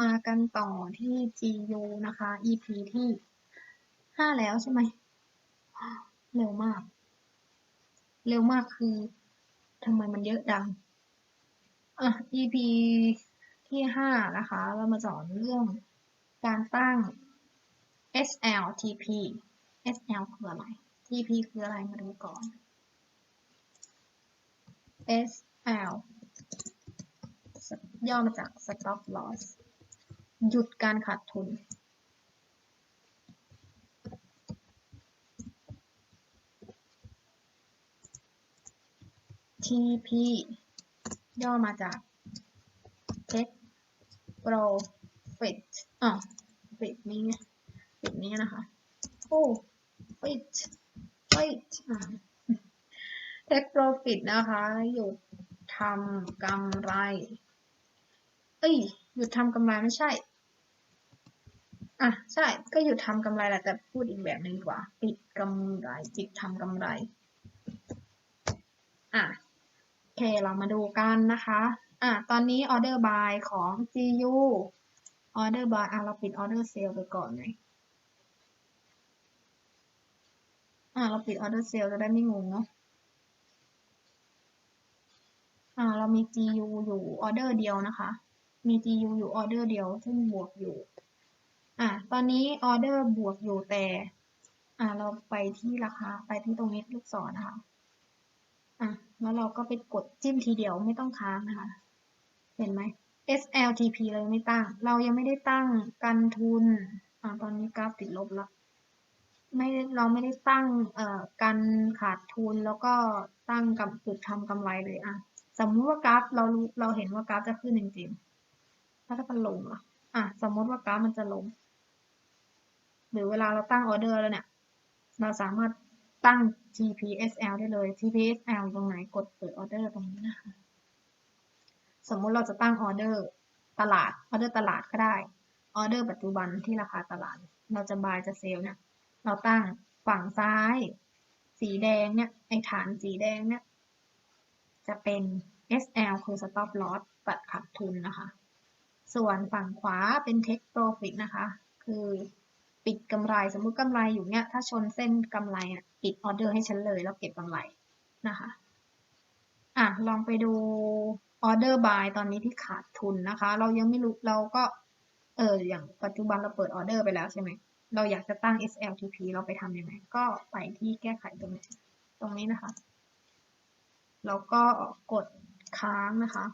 มากันต่อที่ GU นะคะ EP ที่ห้าแล้วใช่ไหม เร็วมาก เร็วมากคือทำไมมันเยอะดัง อะ EP ที่ห้านะคะ เรามาสอนเรื่องการตั้ง SL TP SL คืออะไร TP คืออะไรมาดูก่อน SL ย่อมาจาก stop loss หยุดการขาดทุน TP ย่อมาจาก Take Profit อะ Profit นี้ไง Profit นี้นะคะ โอ้ Profit Profit อะ Take Profit นะคะ หยุดทำกำไร เอ้ย หยุดทำกำไรไม่ใช่ อะใช่ก็หยุดทำกำไรแหละแต่พูดอีกแบบหนึ่งดีกว่า ปิดกำไรปิดทำกำไร อะโอเคเรามาดูกันนะคะ อะตอนนี้ order buy ของ GU order buy อะเราปิด order sale ไปก่อนไหมอะเราปิด order sale จะได้ไม่งงเนาะอ่าเรามี GU อยู่ออเดอร์เดียวนะคะ มี GU อยู่ออเดอร์เดียว ซึ่งบวกอยู่ อ่าตอนนี้ออเดอร์บวกอยู่แต่ อ่าเราไปที่ราคาไปที่ตรงนี้ลูกศรนะคะอะแล้วเราก็ไปกดจิ้มทีเดียวไม่ต้องค้างนะคะ เห็นไหม SLTP เรายังไม่ตั้ง เรายังไม่ได้ตั้งกันทุนอ่าตอนนี้กราฟติดลบแล้วไม่เราไม่ได้ตั้งเอ่อการขาดทุนแล้วก็ตั้งกับจุดทำกำไรเลยอะสมมุติว่ากราฟเรารู้เราเห็นว่ากราฟจะขึ้นจริงๆถ้าถ้ามันลงล่ะอะสมมติว่ากราฟมันจะลง หรือเวลาเราตั้งออเดอร์แล้วเนี่ย เราสามารถตั้ง TPSL ได้เลย TPSL ตรงไหนกดเปิดออเดอร์ตรงนี้นะคะ สมมุติเราจะตั้งออเดอร์ตลาด ออเดอร์ตลาดก็ได้ ออเดอร์ปัจจุบันที่ราคาตลาด เราจะบายจะเซลเนี่ย เราตั้งฝั่งซ้าย สีแดงเนี่ย ไอฐานสีแดงเนี่ย จะเป็น SL คือ stop loss ตัดขาดทุนนะคะ ส่วนฝั่งขวาเป็น take profit นะคะ คือ ปิดกำไร สมมุติกำไรอยู่เนี่ยถ้าชนเส้นกำไรอะปิดออเดอร์ให้ฉันเลยแล้วเก็บกำไรนะคะอะลองไปดูออเดอร์บายตอนนี้ที่ขาดทุนนะคะ เรายังไม่รู้เราก็เอออย่างปัจจุบันเราเปิดออเดอร์ไปแล้วใช่ไหมเราอยากจะตั้ง SLTP เราไปทำยังไง ก็ไปที่แก้ไขตรงนี้ตรงนี้นะคะ แล้วก็กดค้างนะคะ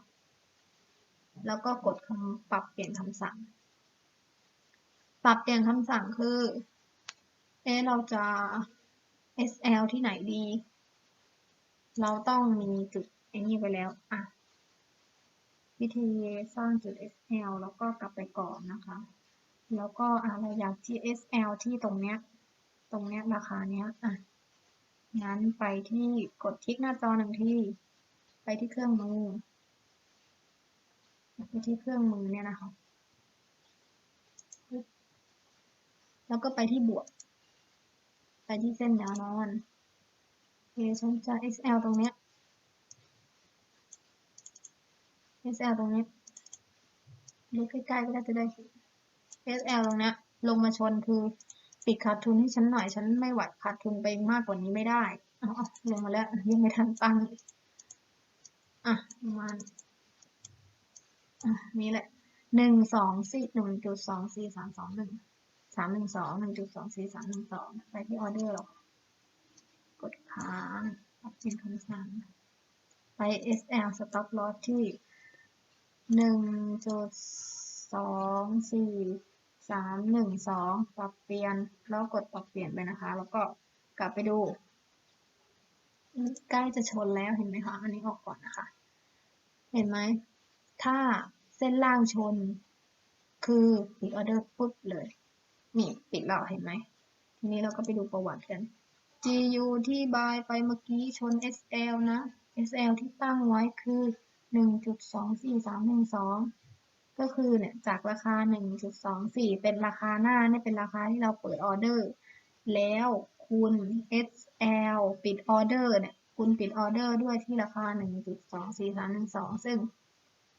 แล้วก็กดคำปรับเปลี่ยนคำสั่ง ปรับเปลี่ยนคำสั่งคือ เอ๊เราจะ SL ที่ไหนดี เราต้องมีจุดไอ้นี่ไปแล้วอะวิธีสร้างจุด SL แล้วก็กลับไปก่อนนะคะ แล้วก็อะเราอยาก GSL ที่ตรงเนี้ย ตรงเนี้ยราคาเนี้ยอะงั้นไปที่กดคลิกหน้าจอหนึ่งที่ ไปที่เครื่องมือไปที่เครื่องมือเนี่ยนะคะ แล้วก็ไปที่บวก ไปที่เส้นแนวนอนเอฉันจะ XL ตรงเนี้ย XL ตรงนี้ดูใกล้ๆก็ได้จะได้ SL ตรงเนี้ยลงมาชนคือปิดขาดทุนให้ฉันหน่อยฉันไม่หวัดขาดทุนไปมากกว่านี้ไม่ได้อาเอลงมาแล้วยังไม่ทันตั้งอะประมาณอะนี่แหละหนึ่งสองสี่หนึ่งจุดสองสี่สามสองหนึ่ง สามหนึ่งสองหนึ่งจุดสองสี่สามหนึ่งสองไปที่ออเดอร์หรอกดค้างปรับเปลี่ยนคำสั่ง ไป SL stop loss ที่หนึ่งจุดสองสี่สามหนึ่งสองปรับเปลี่ยน แล้วกดปรับเปลี่ยนไปนะคะ แล้วก็กลับไปดู ใกล้จะชนแล้วเห็นไหมคะ อันนี้ออกก่อนนะคะ เห็นไหม ถ้าเส้นล่างชน คือปิดออเดอร์ปุ๊บเลย นี่ปิดแล้วเห็นไหม ทีนี้เราก็ไปดูประวัติกัน GU ที่บายไปเมื่อกี้ชน SL นะ SL ที่ตั้งไว้คือ 1.24312 ก็คือเนี่ยจากราคา 1.24 เป็นราคาหน้าเนี่ยเป็นราคาที่เราเปิดออเดอร์ แล้วคูณ SL ปิดออเดอร์เนี่ยคูณปิดออเดอร์ด้วยที่ราคา 1.24312 ซึ่ง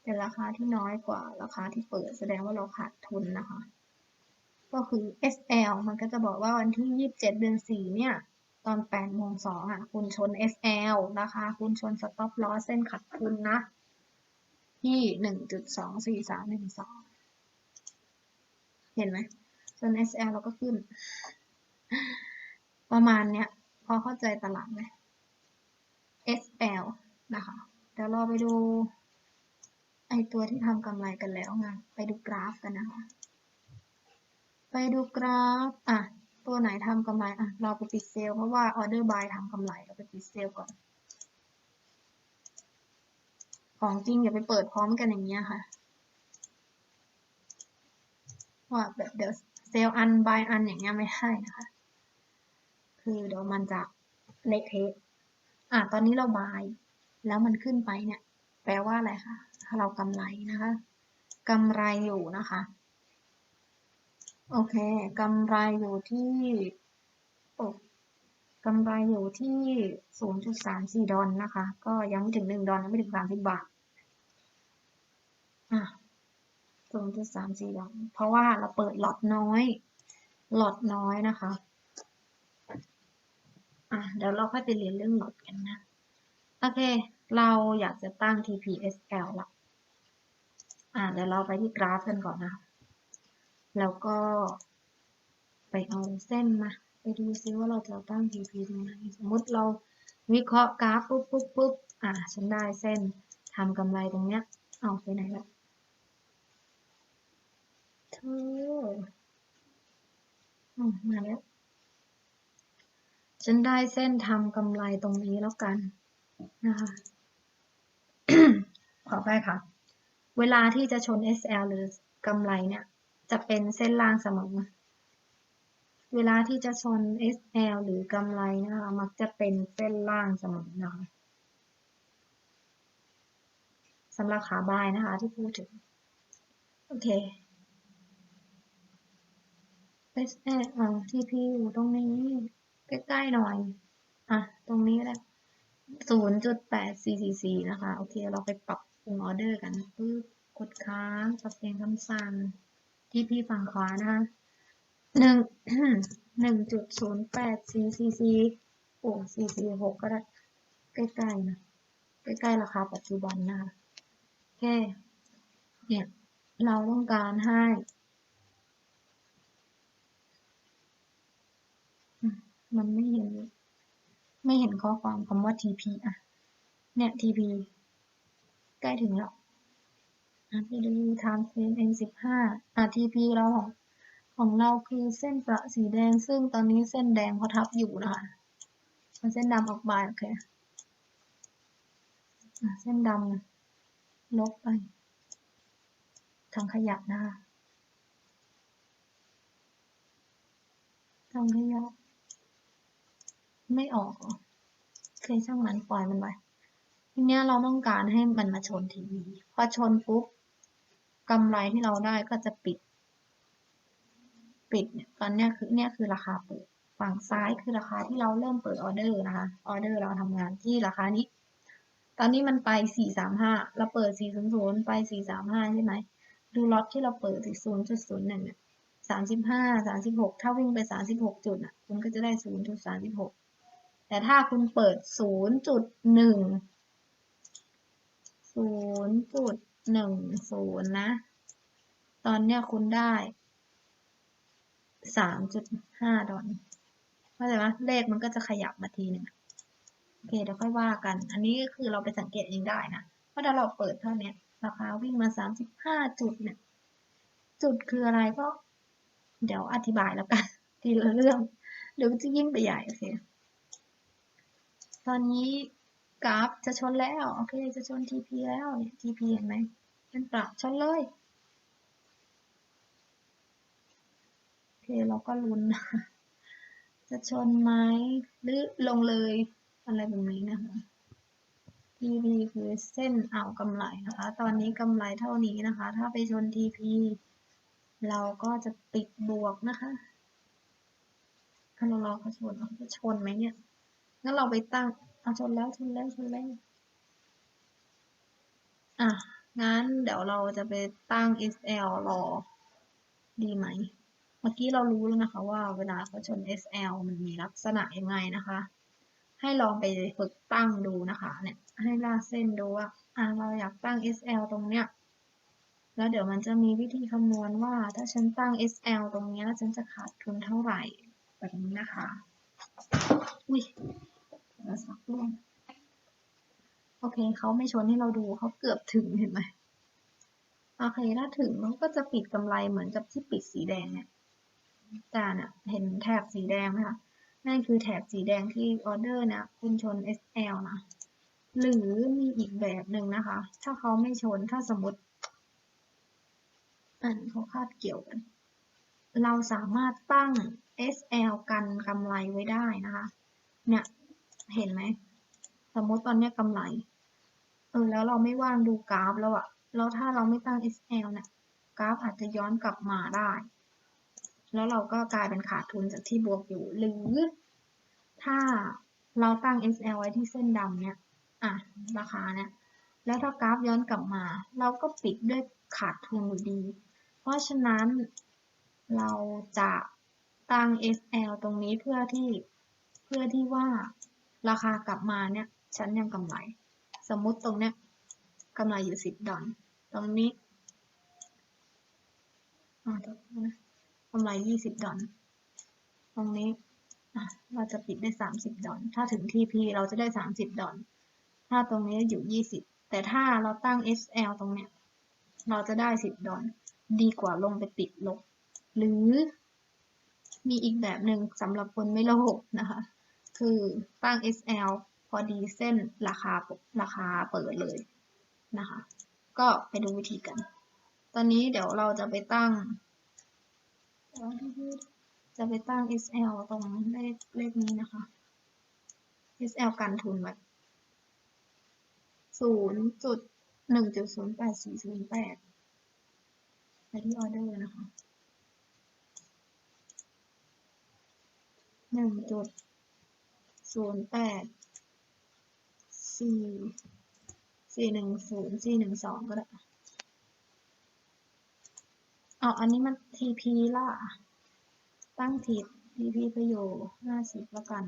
เป็นราคาที่น้อยกว่าราคาที่เปิดแสดงว่าเราขาดทุนนะคะ ก็คือ SL มันก็จะบอกว่าวันที่ 27 เดือน 4 เนี่ย ตอน8โมง2อะ คุณชน SL ราคาคุณชน stop loss เส้นขาดทุนนะ ที่ 1.24312 เห็นไหมชน SL เราก็ขึ้น ประมาณเนี้ย พอเข้าใจตลาดไหม SL นะคะ เดี๋ยวเราไปดู ไอตัวที่ทำกำไรกันแล้วไงไปดูกราฟกันนะคะ ดูกราฟ อะ ตัวไหนทำกำไร อะ เราไปปิดเซลเพราะว่าออเดอร์บายทำกำไร เราไปปิดเซลก่อน ของจริงอย่าไปเปิดพร้อมกันอย่างเงี้ยค่ะ ว่าแบบเดี๋ยวเซลอันบายอันอย่างเงี้ยไม่ให้นะคะ คือเดี๋ยวมันจะเละเทะ อะ ตอนนี้เราบาย แล้วมันขึ้นไปเนี่ย แปลว่าอะไรคะถ้าเรากำไรนะคะกำไรอยู่นะคะ โอเคกำไรอยู่ที่โอ้กำไรอยู่ที่ 0.34 ดอลนะคะ ก็ยังไม่ถึง 1 ดอลยังไม่ถึง 30 บาทอะ0.34 ดอลเพราะว่าเราเปิดหลอดน้อยหลอดน้อยนะคะอะเดี๋ยวเราค่อยไปเรียนเรื่องหลอดกันนะ โอเค เราอยากจะตั้ง TPSL ละอะเดี๋ยวเราไปที่กราฟกันก่อนนะคะ แล้วก็ไปเอาเส้นมา ไปดูซิว่าเราจะตั้ง TP ตรงไหนสมมติเราวิเคราะห์กราฟปุ๊บปุ๊บปุ๊บอะฉันได้เส้นทำกำไรตรงเนี้ยเอาไปไหนละเธออมมาแล้ว ฉันได้เส้นทำกำไรตรงนี้แล้วกันนะคะขอไปค่ะ เวลาที่จะชน SL หรือกำไรเนี่ย จะเป็นเส้นล่างเสมอ เวลาที่จะชน SL หรือกำไรนะคะ มักจะเป็นเส้นล่างเสมอนะคะสำหรับขาบายนะคะที่พูดถึง โอเค SL อ่า TP อยู่ตรงนี้ใกล้ๆหน่อย อะ ตรงนี้แหละ0.8444นะคะ โอเค เราไปปรับปรุงออเดอร์กันปึ๊บกดค้างปรับเปลี่ยนคำสั่ง ที่พี่ฝั่งขวานะคะหนึ่งหนึ่งจุดศูนย์แปดสี่สี่สี่โอ้สี่สี่หกก็ได้ใกล้ๆนะใกล้ๆราคาปัจจุบันนะคะโอเคเนี่ยเราต้องการให้มมันไม่เห็น ไม่เห็นข้อความคำว่า TP อะ เนี่ย TP ใกล้ถึงแล้ว อะไปดู time frame n สิบห้า ATP เราของของเราคือเส้นประสีแดง ซึ่งตอนนี้เส้นแดงเขาทับอยู่นะคะเอาเส้นดำออกไปโอเคเส้นดำลบไปทางขยับนะคะทางขยับไม่ออกเหรอโอเคช่างมันปล่อยมันไปทีเนี้ยเราต้องการให้มันมาชนทีวี พอชนปุ๊บ กำไรที่เราได้ก็จะปิด ปิดเนี่ยตอนเนี้ยคือเนี่ยคือราคาเปิด ฝั่งซ้ายคือราคาที่เราเริ่มเปิดออเดอร์นะคะ ออเดอร์เราทำงานที่ราคานี้ ตอนนี้มันไป 435 เราเปิด 400 ไป 435 ใช่ไหม ดูล็อตที่เราเปิดที่0.01เนี่ย35 36 ถ้าวิ่งไป 36 จุดอะ คุณก็จะได้ 0.36 แต่ถ้าคุณเปิด 0.1 0.10นนะ ตอนเนี้ยคุณได้3.5ดห้าดอลเข้าใจไหมเลขมันก็จะขยับมาทีหนึ่งโอเคเดี๋ยวค่อยว่ากัน อันนี้ก็คือเราไปสังเกตเองได้นะเพราะถ้าเราเปิดเท่านี้ราคาวิ่งมา35จุดเนี่ย จุดคืออะไรก็ เดี๋ยวอธิบายแล้วกันทีละเรื่องเดี๋ยวจะยิ่งไปใหญ่โอเคตอนนี้ กราฟจะชนแล้วโอเคจะชน TP แล้วเนี่ย TP เห็นไหมเป็นปรับชนเลยโอเคเราก็ลุ้นจะชนไหมหรือลงเลยอะไรแบบนี้นะคะ TP คือเส้นเอากำไรนะคะ ตอนนี้กำไรเท่านี้นะคะ ถ้าไปชน TP เราก็จะปิดบวกนะคะถ้าเรารอเขาชนเขาจะชนไหมเนี่ยงั้นเราไปตั้ง เอาชนแล้วชนแล้วชนแล้วอะ งั้นเดี๋ยวเราจะไปตั้ง SL รอ ดีไหม เมื่อกี้เรารู้แล้วนะคะว่าเวลาเขาชน SL มันมีลักษณะยังไงนะคะ ให้ลองไปฝึกตั้งดูนะคะเนี่ยให้ลากเส้นดูว่าอ่าเราอยากตั้ง SL ตรงเนี้ยแล้วเดี๋ยวมันจะมีวิธีคำนวณว่าถ้าฉันตั้ง SL ตรงเนี้ยฉันจะขาดทุนเท่าไหร่แบบนี้นะคะ อุ้ย โทรศัพท์ร่วงโอเคเขาไม่ชนให้เราดูเขาเกือบถึงเห็นไหมโอเคถ้าถึงมันก็จะปิดกำไรเหมือนกับที่ปิดสีแดงเนี่ยจานอะเห็นแถบสีแดงไหมคะนั่นคือแถบสีแดงที่ออเดอร์นะคุณชน SL นะหรือมีอีกแบบหนึ่งนะคะ ถ้าเขาไม่ชนถ้าสมมติอันเขาคาดเกี่ยวกัน เราสามารถตั้ง SL กันกำไรไว้ได้นะคะ เนี่ย เห็นไหม สมมติตอนนี้กำไร เออ แล้วเราไม่ว่างดูกราฟแล้วอะแล้วถ้าเราไม่ตั้ง SL เนี่ย กราฟอาจจะย้อนกลับมาได้ แล้วเราก็กลายเป็นขาดทุนจากที่บวกอยู่ หรือ ถ้าเราตั้ง SL ไว้ที่เส้นดำเนี่ย อะ ราคาเนี่ย แล้วถ้ากราฟย้อนกลับมา เราก็ปิดด้วยขาดทุนอยู่ดี เพราะฉะนั้นเราจะตั้ง SL ตรงนี้เพื่อที่เพื่อที่ว่า ราคากลับมาเนี่ยฉันยังกำไร สมมุติตรงเนี้ยกำไรอยู่สิบดอลตรงนี้อ่าตรงนี้กำไรยี่สิบดอลตรงนี้เราจะปิดได้สามสิบดอลถ้าถึง TP เราจะได้สามสิบดอลถ้าตรงนี้อยู่ยี่สิบแต่ถ้าเราตั้ง SL ตรงเนี้ยเราจะได้สิบดอลดีกว่าลงไปติดลบ หรือมีอีกแบบหนึ่งสำหรับคนไม่โลภนะคะ คือตั้ง SL พอดีเส้นราคาราคาเปิดเลยนะคะ ก็ไปดูวิธีกัน ตอนนี้เดี๋ยวเราจะไปตั้ง จะไปตั้ง SL ตรงเลขเลขนี้นะคะ SL กันทุนไว้ศูนย์จุดหนึ่งจุดศูนย์แปดสี่ศูนย์แปดไปที่ออเดอร์นะคะหนึ่งจุด ศูนย์แปดสี่สี่หนึ่งศูนย์สี่หนึ่งสองก็ได้เอาอันนี้มัน TP ล่ะ ตั้งผิด TP ไปอยู่ห้าสิบล้วกัน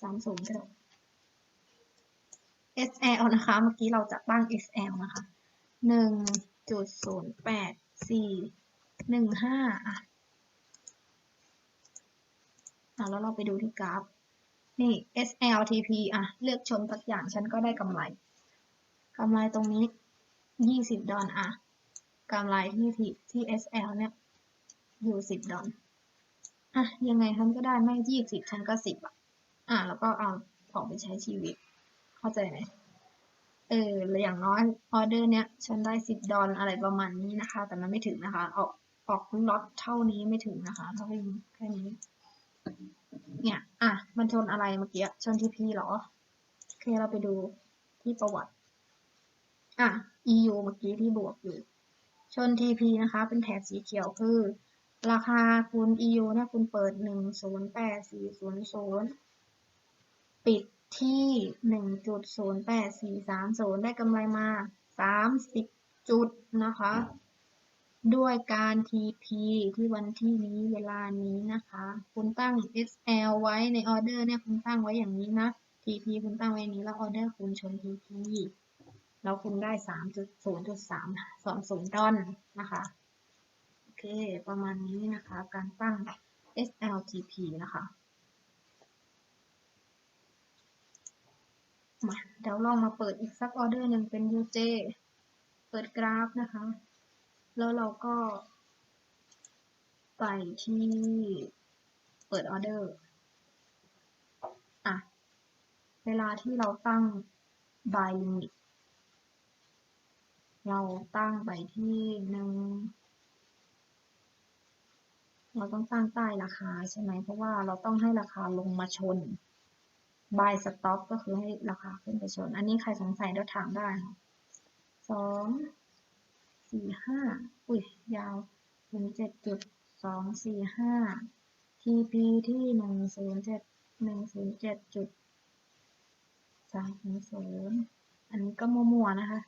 สามศูนย์ก็ได้ SL นะคะ เมื่อกี้เราจะตั้ง SL นะคะหนึ่งจุดศูนย์แปดสี่หนึ่งห้าอะ อะแล้วเราไปดูที่กราฟ นี่ SLTP อะ เลือกชนสักอย่างฉันก็ได้กำไรกำไรตรงนี้ยี่สิบดอลอะกำไรที่ที่ที่ SL เนี่ย อยู่สิบดอลอะ ยังไงฉันก็ได้ไม่ยี่สิบฉันก็สิบอะ อะ แล้วก็เอาออกไปใช้ชีวิต เข้าใจไหมเอออย่างน้อยออเดอร์เนี้ยฉันได้สิบดอลอะไรประมาณนี้นะคะ แต่มันไม่ถึงนะคะ ออกออกล็อตเท่านี้ไม่ถึงนะคะ เท่านี้แค่นี้ เนี่ยอะมันชนอะไรเมื่อกี้ชน TP เหรอโอเคเราไปดูที่ประวัติ อะ EU เมื่อกี้ที่บวกอยู่ ชน TP นะคะ เป็นแถบสีเขียวคือ ราคาคุณ EU เนี่ยคุณเปิด108,400ปิดที่1.08430ได้กำไรมา30จุดนะคะ ด้วยการ TP ที่วันที่นี้เวลานี้นะคะ คุณตั้ง SL ไว้ในออเดอร์เนี่ยคุณตั้งไว้อย่างนี้นะ TP คุณตั้งไว้นี้แล้วออเดอร์คุณชน TP แล้วคุณได้3.0.320ดศูนย์จุดสามสองศูนย์ดอลนะคะ โอเค ประมาณนี้นะคะ การตั้ง SLTP นะคะมาเดี๋ยวลองมาเปิดอีกสักออเดอร์หนึ่งเป็น UJ เปิดกราฟนะคะ แล้วเราก็ ไปที่เปิดออเดอร์อะ เวลาที่เราตั้ง buy limit เราตั้งไปที่หนึ่งเราต้องตั้งใต้ราคาใช่ไหมเพราะว่าเราต้องให้ราคาลงมาชน buy stop ก็คือให้ราคาขึ้นไปชน อันนี้ใครสงสัยเดี๋ยวถามได้ค่ะสอง สี่ห้าอุ้ยยาวถึงเจ็ดจุดสองสี่ห้า TP ที่หนึ่งศูนย์เจ็ดหนึ่งศูนย์เจ็ดจุดสามศูนย์อันนี้ก็มั่วๆนะคะ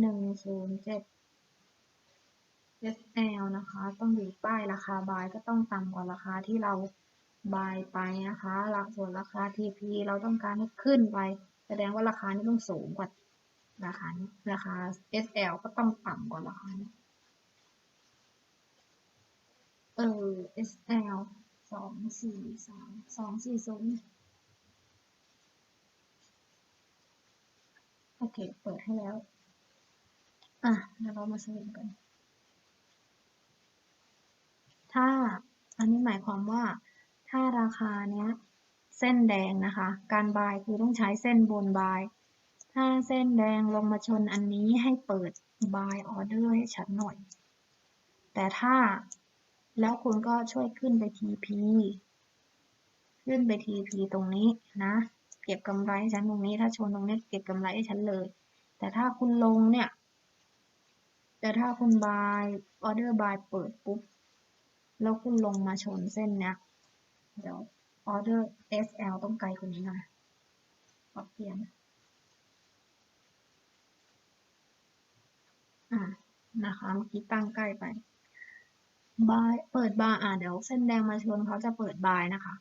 หนึ่งศูนย์เจ็ด SL นะคะ ต้องอยู่ป้ายราคาบายก็ต้องต่ำกว่าราคาที่เราบายไปนะคะหลักส่วนราคา TP เราต้องการให้ขึ้นไป แสดงว่าราคานี้ต้องสูงกว่า ราคานี้ราคา SL ก็ต้องต่ำกว่าราคานี้เออ SL สองสี่สามสองสี่ศูนย์โอเค เปิดให้แล้ว อะเดี๋ยวเรามาสรุปกัน ถ้าอันนี้หมายความว่า ถ้าราคาเนี้ย เส้นแดงนะคะ การบายคือต้องใช้เส้นบนบาย ถ้าเส้นแดงลงมาชนอันนี้ให้เปิดบายออเดอร์ให้ฉันหน่อย แต่ถ้าแล้วคุณก็ช่วยขึ้นไป TP ขึ้นไป TP ตรงนี้นะ เก็บกำไรให้ฉันตรงนี้ ถ้าชนตรงนี้เก็บกำไรให้ฉันเลย แต่ถ้าคุณลงเนี่ย แต่ถ้าคุณบายออเดอร์บายเปิดปุ๊บ แล้วคุณลงมาชนเส้นเนี้ย เดี๋ยวออเดอร์ SL ต้องไกลกว่านี้หน่อยปรับเปลี่ยน อ่านะคะเมื่อกี้ตั้งใกล้ไปบายเปิดบาร์อ่าเดี๋ยวเส้นแดงมาชนเขาจะเปิดบายนะคะ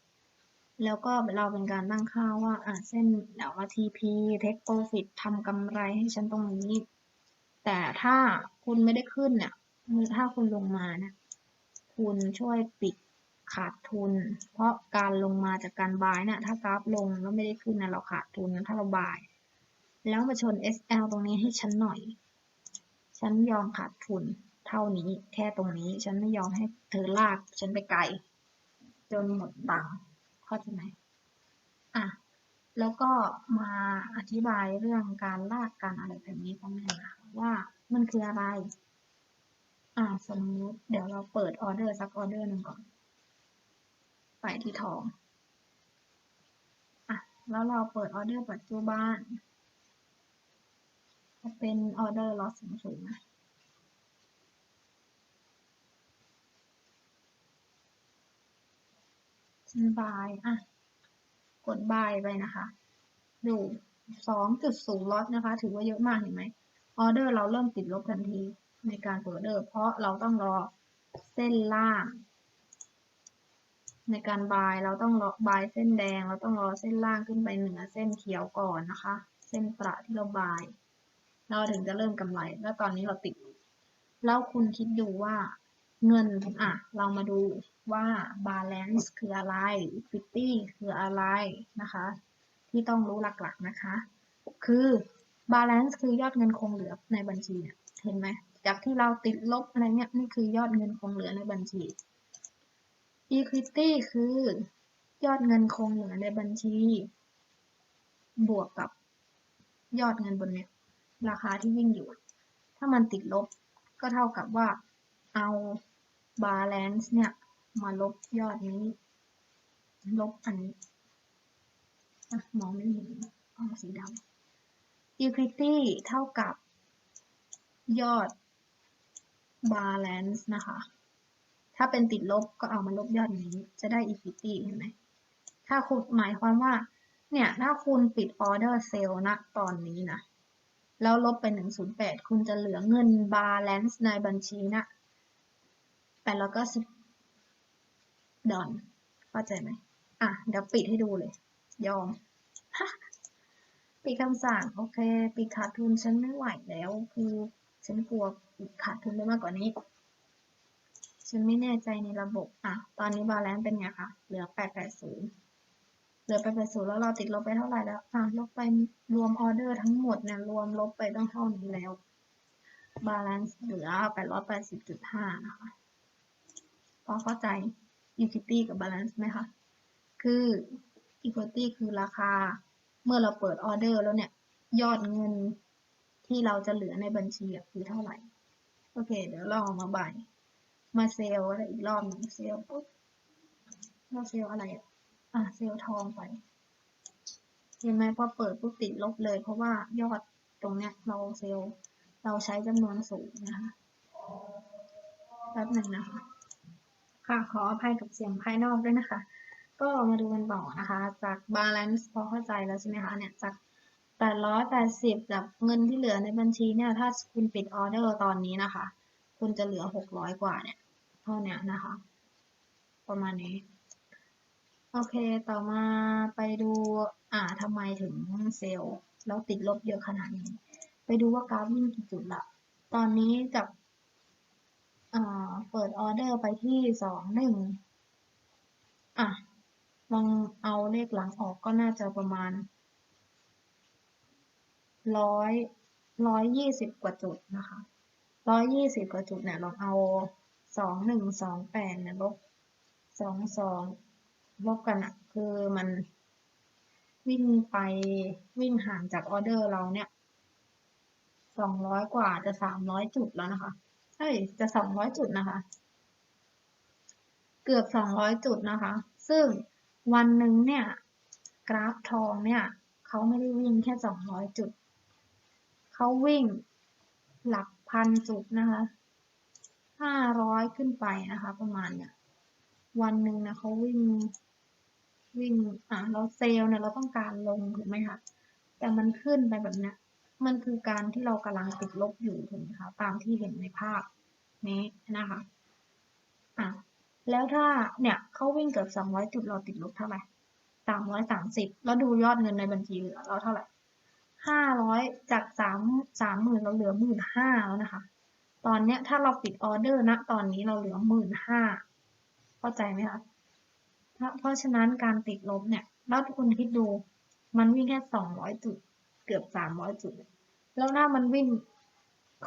แล้วก็เราเป็นการตั้งค่าว่าอ่าเส้นเดี๋ยวว่า TP take profit ทำกำไรให้ฉันตรงนี้ แต่ถ้าคุณไม่ได้ขึ้นเนี่ยถ้าคุณลงมานี่ยคุณช่วยปิดขาดทุน เพราะการลงมาจากการบายเนี่ยถ้ากราฟลงแล้วไม่ได้ขึ้นนะเราขาดทุนนะถ้าเราบาย แล้วมาชน SL ตรงนี้ให้ฉันหน่อย ฉันยอมขาดทุนเท่านี้แค่ตรงนี้ ฉันไม่ยอมให้เธอลาก ฉันไปไกล จนหมดตังค์เข้าใจไหมอะแล้วก็มาอธิบายเรื่องการลากการอะไรแบบนี้กันนะคะว่ามันคืออะไร อ่าสมมุติเดี๋ยวเราเปิดออเดอร์สักออเดอร์หนึ่งก่อน ไปที่ทอง อะ แล้วเราเปิดออเดอร์ปัจจุบัน จะเป็นออเดอร์ล็อตสูงๆนะฉันบายอะ กดบายไปนะคะ ดู2.0ล็อตนะคะ ถือว่าเยอะมากเห็นไหมออเดอร์เราเริ่มติดลบทันทีในการเปิดออเดอร์เพราะเราต้องรอเส้นล่าง ในการบายเราต้องรอบายเส้นแดง เราต้องรอเส้นล่างขึ้นไปเหนือเส้นเขียวก่อนนะคะ เส้นประที่เราบาย เราถึงจะเริ่มกำไร แล้วตอนนี้เราติดแล้วคุณคิดดูว่าเงินอะ เรามาดูว่า balance คืออะไร equity คืออะไรนะคะ ที่ต้องรู้หลักๆนะคะ คือ balance คือยอดเงินคงเหลือในบัญชีเนี่ยเห็นไหมจากที่เราติดลบอะไรเงี้ยนี่คือยอดเงินคงเหลือในบัญชี equity คือยอดเงินคงเหลือในบัญชี บวกกับยอดเงินบนเนี้ย ราคาที่วิ่งอยู่ ถ้ามันติดลบก็เท่ากับว่าเอา balance เนี่ยมาลบยอดนี้ ลบอันนี้มองไม่เห็นเอาสีดำ equity เท่ากับยอด balance นะคะ ถ้าเป็นติดลบก็เอามาลบยอดนี้ จะได้ equity เห็นไหม ถ้าคุณหมายความว่า เนี่ย ถ้าคุณปิดออเดอร์เซลล์ณตอนนี้นะ แล้วลบไป 108 คุณจะเหลือเงิน balance ในบัญชีนะ890ดอลเข้าใจไหมอะ เดี๋ยวปิดให้ดูเลย ยอม ปิดคำสั่ง โอเค ปิดขาดทุนฉันไม่ไหวแล้ว คือฉันกลัวขาดทุนไปมากกว่านี้ ฉันไม่แน่ใจในระบบ อะ ตอนนี้บาลานซ์เป็นไงคะ เหลือ 880 เหลือ880แล้วเราติดลบไปเท่าไหร่แล้วอะลบไปรวมออเดอร์ทั้งหมดเนี่ยรวมลบไปต้องเท่านี้แล้วบาลานซ์เหลือ880.5นะคะพอเข้าใจ equity กับ balance ไหมคะ คือ equity คือราคา เมื่อเราเปิดออเดอร์แล้วเนี่ย ยอดเงินที่เราจะเหลือในบัญชีคือเท่าไหร่ โอเค เดี๋ยวเราเอามาบาย มาเซลอะไรอีกรอบหนึ่งเซลปุ๊บเราเซลอะไรอะ อะเซลล์ทองไป เห็นไหมพอเปิดปุ๊บติดลบเลย เพราะว่ายอดตรงเนี้ยเราเซลล์เราใช้จำนวนสูงนะคะแป๊บหนึ่งนะคะ ค่ะขออภัยกับเสียงภายนอกด้วยนะคะ ก็มาดูกันต่อนะคะ จาก balance พอเข้าใจแล้วใช่ไหมคะเนี่ยจากแปดร้อยแปดสิบกับเงินที่เหลือในบัญชีเนี่ย ถ้าคุณปิดออเดอร์ตอนนี้นะคะ คุณจะเหลือหกร้อยกว่าเนี่ย เท่านี้นะคะ ประมาณนี้ โอเค ต่อมาไปดู อ่าทำไมถึงเซลล์แล้วติดลบเยอะขนาดนี้ ไปดูว่ากราฟวิ่งกี่จุดละ ตอนนี้จากอ่าเปิดออเดอร์ไปที่สองหนึ่งอะลองเอาเลขหลังออกก็น่าจะประมาณร้อยร้อยยี่สิบกว่าจุดนะคะร้อยยี่สิบกว่าจุดเนี่ยลองเอาสองหนึ่งสองแปดเนี่ยลบสองสอง ลบกันอะคือมันวิ่งไปวิ่งห่างจากออเดอร์เราเนี่ยสองร้อยกว่าจะสามร้อยจุดแล้วนะคะเอ้ยจะสองร้อยจุดนะคะ เกือบสองร้อยจุดนะคะ ซึ่งวันหนึ่งเนี่ย กราฟทองเนี่ยเขาไม่ได้วิ่งแค่สองร้อยจุดเขาวิ่งหลักพันจุดนะคะห้าร้อยขึ้นไปนะคะ ประมาณเนี่ย วันหนึ่งนะเขาวิ่ง วิ่งอะเราเซลล์เนี่ยเราต้องการลงถูกไหมคะแต่มันขึ้นไปแบบเนี้ยมันคือการที่เรากำลังติดลบอยู่ถูกไหมคะตามที่เห็นในภาพนี้นะคะอะแล้วถ้าเนี่ยเขาวิ่งเกือบสองร้อยจุดเราติดลบเท่าไหร่สามร้อยสามสิบแล้วดูยอดเงินในบัญชีเหลือเราเท่าไหร่ห้าร้อยจากสามสามหมื่นเราเหลือหมื่นห้าแล้วนะคะ ตอนเนี้ยถ้าเราปิดออเดอร์ณตอนนี้เราเหลือหมื่นห้าเข้าใจไหมคะ เพราะฉะนั้นการติดลบเนี่ย แล้วทุกคนคิดดู มันวิ่งแค่สองร้อยจุด เกือบสามร้อยจุด แล้วถ้ามันวิ่ง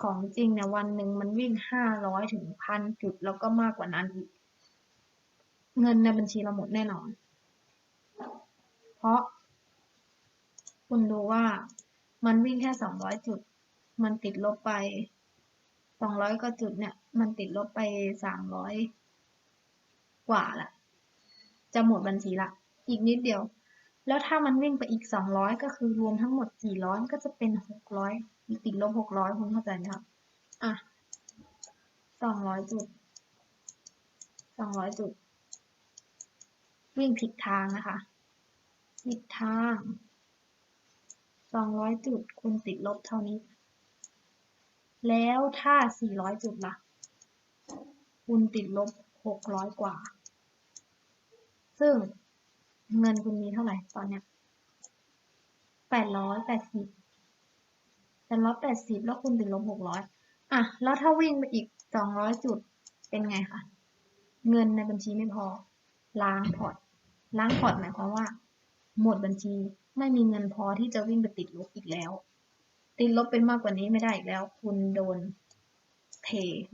ของจริงเนี่ยวันหนึ่งมันวิ่งห้าร้อยถึงพันจุดแล้วก็มากกว่านั้นอีก เงินในบัญชีเราหมดแน่นอน เพราะ คุณดูว่ามันวิ่งแค่สองร้อยจุด มันติดลบไปสองร้อยกว่าจุดเนี่ย มันติดลบไปสามร้อยกว่าละ จะหมดบัญชีละ อีกนิดเดียว แล้วถ้ามันวิ่งไปอีกสองร้อยก็คือรวมทั้งหมดกี่ร้อยก็จะเป็นหกร้อยติดลบหกร้อยคุณเข้าใจไหมครับอะสองร้อยจุดสองร้อยจุด วิ่งผิดทางนะคะผิดทางสองร้อยจุดคุณติดลบเท่านี้ แล้วถ้าสี่ร้อยจุดล่ะคุณติดลบหกร้อยกว่า ซึ่งเงินคุณมีเท่าไหร่ตอนเนี้ยแปดร้อยแปดสิบแปดร้อยแปดสิบแล้วคุณติดลบหกร้อยอะ แล้วถ้าวิ่งไปอีกสองร้อยจุดเป็นไงคะ เงินในบัญชีไม่พอ ล้างพอร์ต ล้างพอร์ตหมายความว่า หมดบัญชีไม่มีเงินพอที่จะวิ่งไปติดลบอีกแล้ว ติดลบเป็นมากกว่านี้ไม่ได้อีกแล้ว คุณโดนเท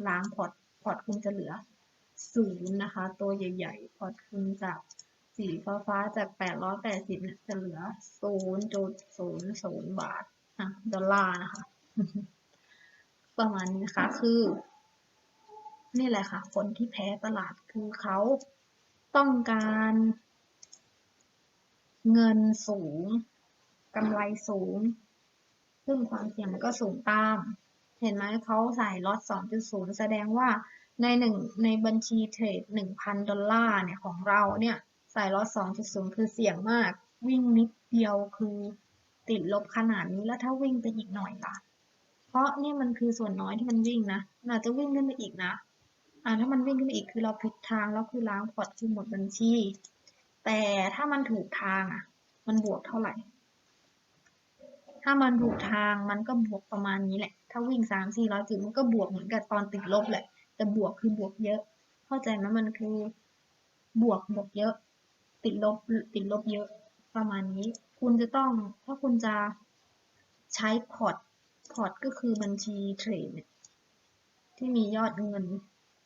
ล้างพอร์ต พอร์ตคุณจะเหลือศูนย์นะคะ ตัวใหญ่ ๆ พอร์ตคุณจาก สีฟ้าฟ้าจากแปดร้อยแปดสิบเนี่ยจะเหลือศูนย์จุดศูนย์ศูนย์บาทอะดอลลาร์นะคะ ประมาณนี้นะคะ คือ นี่แหละค่ะ คนที่แพ้ตลาดคือเขาต้องการเงินสูงกำไรสูง ซึ่งความเสี่ยงมันก็สูงตาม เห็นไหมเขาใส่ล็อต 2.0 แสดงว่าในหนึ่งในบัญชีเทรด 1,000 ดอลลาร์เนี่ยของเราเนี่ย ใส่ล็อต2.0 คือเสี่ยงมาก วิ่งนิดเดียวคือติดลบขนาดนี้แล้วถ้าวิ่งไปอีกหน่อยล่ะ เพราะนี่มันคือส่วนน้อยที่มันวิ่งนะอาจจะวิ่งขึ้นไปอีกนะ อ่าถ้ามันวิ่งขึ้นไปอีกคือเราผิดทางแล้วคือล้างพอร์ตคือหมดบัญชี แต่ถ้ามันถูกทางอะ มันบวกเท่าไหร่ ถ้ามันถูกทางมันก็บวกประมาณนี้แหละ ถ้าวิ่งสามสี่ร้อยจุดมันก็บวกเหมือนกับตอนติดลบแหละ แต่บวกคือบวกเยอะ เข้าใจไหมมันคือบวกบวกเยอะ ติดลบติดลบเยอะประมาณนี้ คุณจะต้องถ้าคุณจะใช้พอร์ตพอร์ตก็คือบัญชีเทรดที่มียอดเงิน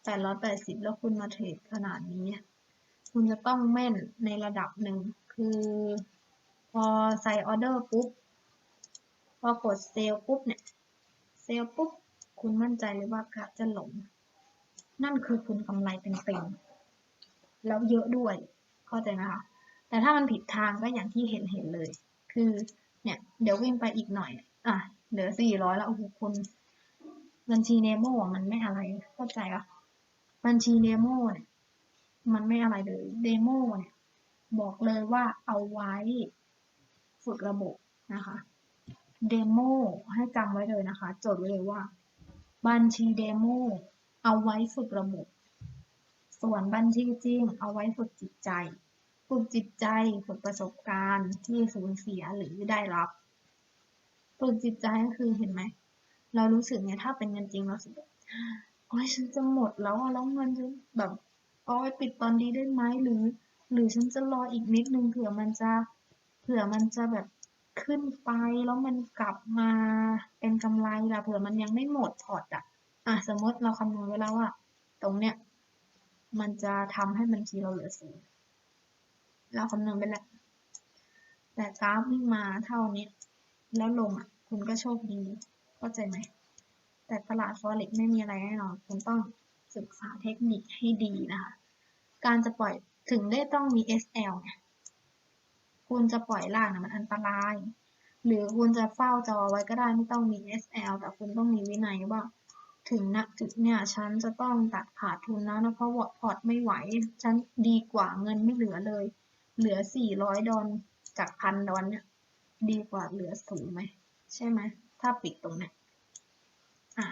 แปดร้อยแปดสิบแล้วคุณมาเทรดขนาดนี้ คุณจะต้องแม่นในระดับหนึ่ง คือพอใส่ออเดอร์ปุ๊บ พอกดเซลปุ๊บเนี่ย เซลปุ๊บ คุณมั่นใจเลยว่ากราฟจะหลง นั่นคือคุณกำไรเต็มแล้วเยอะด้วย เข้าใจนะคะ แต่ถ้ามันผิดทางก็อย่างที่เห็นเห็นเลย คือเนี่ยเดี๋ยววิ่งไปอีกหน่อย อะเหลือสี่ร้อยแล้วโอ้โหคุณบัญชีเนโมมันไม่อะไรเข้าใจปะบัญชีเดโมเนี่ยมันไม่อะไรเลยเดโมเนี่ยบอกเลยว่าเอาไว้ฝึกระบบนะคะเดโมให้จำไว้เลยนะคะ จดไว้เลยว่า บัญชีเดโมเอาไว้ฝึกระบบ ส่วนบัญชีจริงเอาไว้ฝึกจิตใจ ฝึกจิตใจฝึกประสบการณ์ที่สูญเสียหรือได้รับ ฝึกจิตใจก็คือเห็นไหม เรารู้สึกไงถ้าเป็นเงินจริงเราสึกโอ้ยฉันจะหมดแล้วอะแล้วเงินจะแบบโอ้ยปิดตอนนี้ได้ไหมหรือ หรือฉันจะรออีกนิดนึงเผื่อมันจะเผื่อมันจะแบบขึ้นไปแล้วมันกลับมาเป็นกำไรล่ะเผื่อมันยังไม่หมดพอร์ตอะอะสมมติเราคำนวณไว้แล้วว่าตรงเนี้ย มันจะทำให้บัญชีเราเหลือศูนย์เราคำนวณไปแล้ว แต่กราฟวิ่งมาเท่านี้ แล้วลงอะ คุณก็โชคดีเข้าใจไหม แต่ตลาด forex ไม่มีอะไรแน่นอน คุณต้องศึกษาเทคนิคให้ดีนะคะ การจะปล่อยถึงได้ต้องมี SL ไงคุณจะปล่อยล่างนะมันอันตราย หรือคุณจะเฝ้าจอไว้ก็ได้ไม่ต้องมี SL แต่คุณต้องมีวินัยว่า ถึงนะจุดเนี่ยฉันจะต้องตัดขาดทุนแล้วนะเพราะว่าพอร์ตไม่ไหว ฉันดีกว่าเงินไม่เหลือเลย เหลือ 400 ดอลจากพันดอลเนี่ยดีกว่าเหลือศูนย์ไหมใช่ไหมถ้าปิดตรงเนี้ยอะ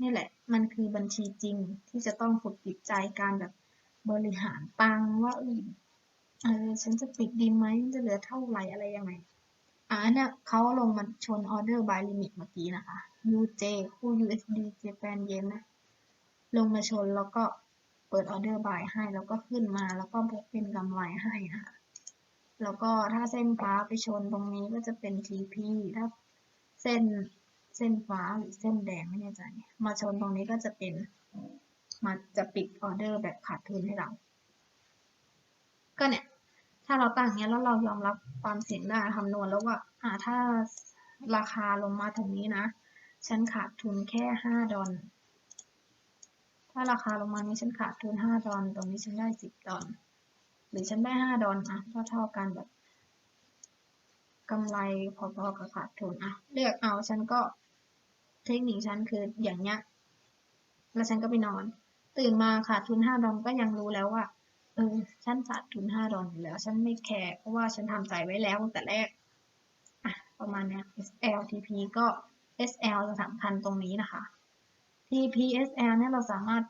นี่แหละ มันคือบัญชีจริงที่จะต้องฝึกจิตใจการแบบบริหารตังว่าเออฉันจะปิดดีไหมจะเหลือเท่าไหร่อะไรยังไง อ่าเนี่ยเขาลงมาชนออเดอร์ by limit เมื่อกี้นะคะ UJ คู่ USD Japan Yen นะลงมาชนแล้วก็เปิดออเดอร์ buy ให้แล้วก็ขึ้นมาแล้วก็บวกเป็นกำไรให้นะคะแล้วก็ถ้าเส้นฟ้าไปชนตรงนี้ก็จะเป็น TP ถ้าเส้นเส้นฟ้าหรือเส้นแดงไม่แน่ใจมาชนตรงนี้ก็จะเป็นมาจะปิดออเดอร์แบบขาดทุนให้เรา ก็เนี่ย ถ้าเราตั้งอย่างเงี้ยแล้วเรายอมรับความเสี่ยงได้คำนวณแล้วว่าอ่าถ้าราคาลงมาถึงนี้นะ ฉันขาดทุนแค่ห้าดอลถ้าราคาลงมานี้ฉันขาดทุนห้าดอลตรงนี้ฉันได้สิบดอลหรือฉันได้ห้าดอลอะเท่าเท่ากันแบบกำไรพอๆกับขาดทุนอะเลือกเอาฉันก็เทคนิคฉันคืออย่างเงี้ยแล้วฉันก็ไปนอน ตื่นมาขาดทุนห้าดอลก็ยังรู้แล้วว่า เออ ฉันขาดทุนห้าดอลอยู่แล้ว ฉันไม่แคร์ เพราะว่าฉันทำใจไว้แล้วตั้งแต่แรก อะ ประมาณเนี้ย SL TP ก็ SL จะสำคัญตรงนี้นะคะ TP SL เนี่ยเราสามารถ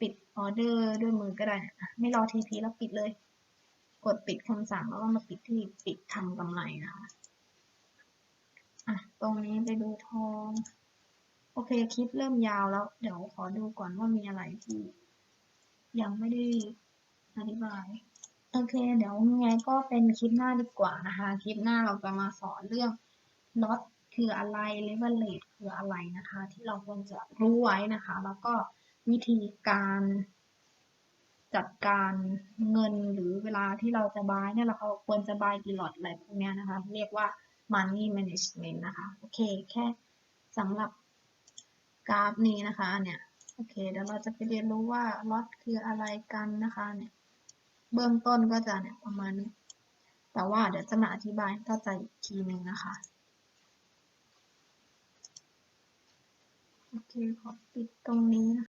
ปิดออเดอร์ด้วยมือก็ได้ ไม่รอ TP แล้วปิดเลย กดปิดคำสั่งแล้วก็มาปิดที่ปิดทำกำไรนะคะ อะ ตรงนี้ไปดูทอง โอเค คลิปเริ่มยาวแล้ว เดี๋ยวขอดูก่อนว่ามีอะไรที่ยังไม่ได้ อธิบาย โอเค เดี๋ยวยังไงก็เป็นคลิปหน้าดีกว่านะคะ คลิปหน้าเราจะมาสอนเรื่องล็อตคืออะไร leverage คืออะไรนะคะ ที่เราควรจะรู้ไว้นะคะ แล้วก็วิธีการจัดการเงินหรือเวลาที่เราจะบายเนี่ยเราควรจะบายกี่ล็อตอะไรพวกนี้นะคะ เรียกว่า money management นะคะ โอเค แค่สำหรับกราฟนี้นะคะเนี่ย โอเค เดี๋ยวเราจะไปเรียนรู้ว่าล็อตคืออะไรกันนะคะเนี่ย เบื้องต้นก็จะเนี่ยประมาณนี้ แต่ว่าเดี๋ยวจะมาอธิบายให้เข้าใจอีกทีหนึ่งนะคะ โอเค ขอปิดตรงนี้นะคะ